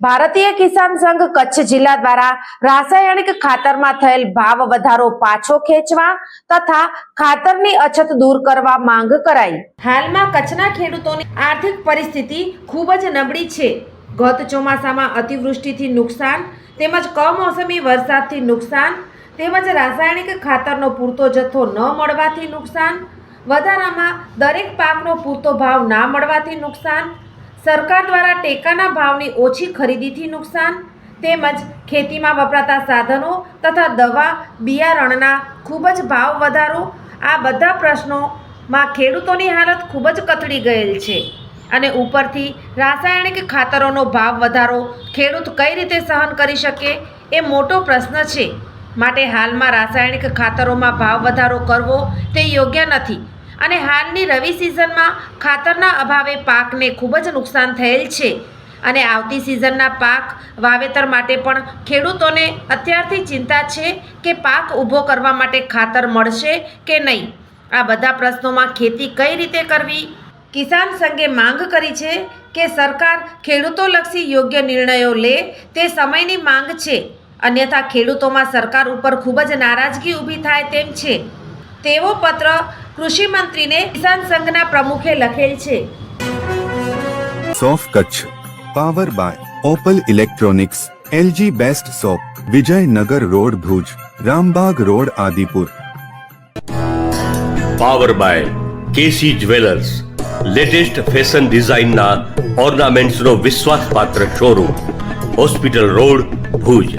ભારતીય કિસાન સંઘ કચ્છ જિલ્લા દ્વારા રાસાયણિક ખાતરમાં થયેલ ભાવ વધારો પાછો ખેંચવા તથા ખાતરની અછત દૂર કરવા માંગ કરાઈ. હાલમાં કચ્છના ખેડૂતોની આર્થિક પરિસ્થિતિ ખૂબ જ નબળી છે. ગત ચોમાસામાં અતિવૃષ્ટિથી નુકસાન, તેમજ કમોસમી વરસાદથી નુકસાન, તેમજ રાસાયણિક ખાતરનો પૂરતો જથ્થો ન મળવાથી નુકસાન, વધારામાં દરેક પાકનો પૂરતો ભાવ ના મળવાથી નુકસાન સરકાર દ્વારા ટેકાના ભાવની ઓછી ખરીદીથી નુકસાન તેમજ ખેતીમાં વપરાતા સાધનો તથા દવા બિયારણના ખૂબ જ ભાવ વધારો, આ બધા પ્રશ્નોમાં ખેડૂતોની હાલત ખૂબ જ કથળી ગયેલ છે. અને ઉપરથી રાસાયણિક ખાતરોનો ભાવ વધારો ખેડૂત કઈ રીતે સહન કરી શકે એ મોટો પ્રશ્ન છે. માટે હાલમાં રાસાયણિક ખાતરોમાં ભાવ વધારો કરવો તે યોગ્ય નથી. અને હાલની રવિ સિઝનમાં ખાતરના અભાવે પાકને ખૂબ જ નુકસાન થયેલ છે. અને આવતી સિઝનના પાક વાવેતર માટે પણ ખેડૂતોને અત્યારથી ચિંતા છે કે પાક ઊભો કરવા માટે ખાતર મળશે કે નહીં. આ બધા પ્રશ્નોમાં ખેતી કઈ રીતે કરવી? કિસાન સંઘે માંગ કરી છે કે સરકાર ખેડૂતોલક્ષી યોગ્ય નિર્ણયો લે તે સમયની માંગ છે. અન્યથા ખેડૂતોમાં સરકાર ઉપર ખૂબ જ નારાજગી ઊભી થાય તેમ છે. તેવો પત્ર કૃષિ મંત્રીને કિસાન સંઘના પ્રમુખે લખેલ છે. સોફ Kutch power by Opal electronics LG best shop Vijaynagar road Bhuj Rambag road Adipur. Power by KC jewellers latest fashion ડિઝાઇનના ઓર્નામેન્ટ્સનો વિશ્વાસપાત્ર શોરૂમ હોસ્પિટલ રોડ ભુજ.